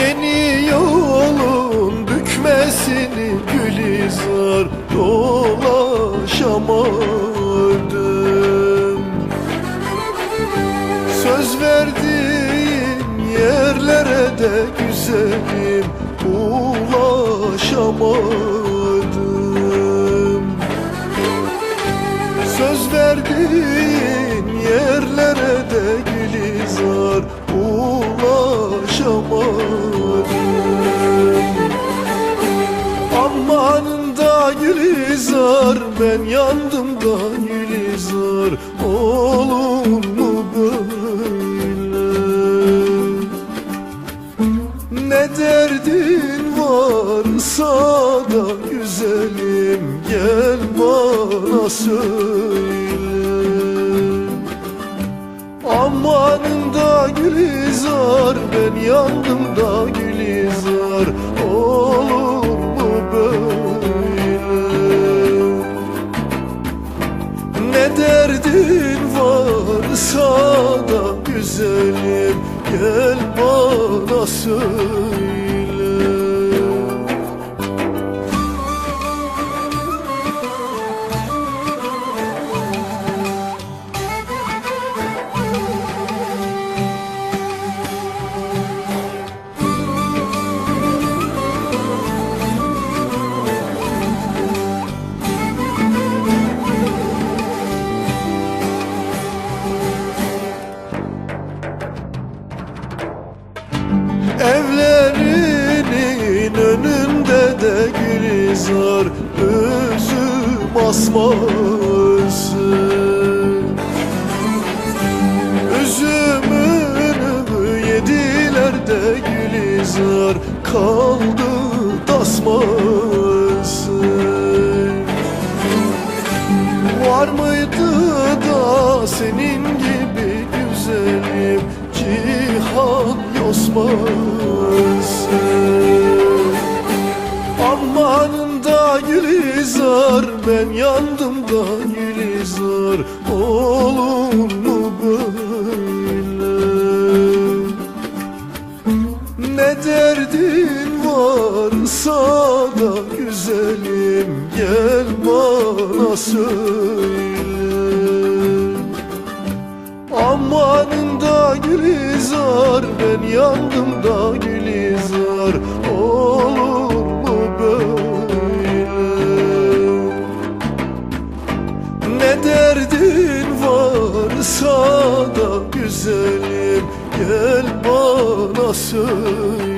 Yeni yolun bükmesini gülizar dolaşamadım Söz verdiğim yerlere de güzelim ulaşamadım Söz verdiğin yerlere de gülizar ulaşamadım. Amanında gülizar ben yandım da gülizar olur mu böyle derdin varsa da güzelim gel bana söyle. Amanında Gülizar ben yandım da Gülizar Gülizar Üzüm asması Üzümünü yediler de Gülizar Kaldı tasması Var mıydı da senin gibi güzelim Cihan yosması Amanında Gülizar ben yandım da Gülizar. Olur mu böyle? Ne derdin varsa da güzelim gel bana söyle. Amanında Gülizar ben yandım da Gülizar derdin varsa da güzelim gel bana söyle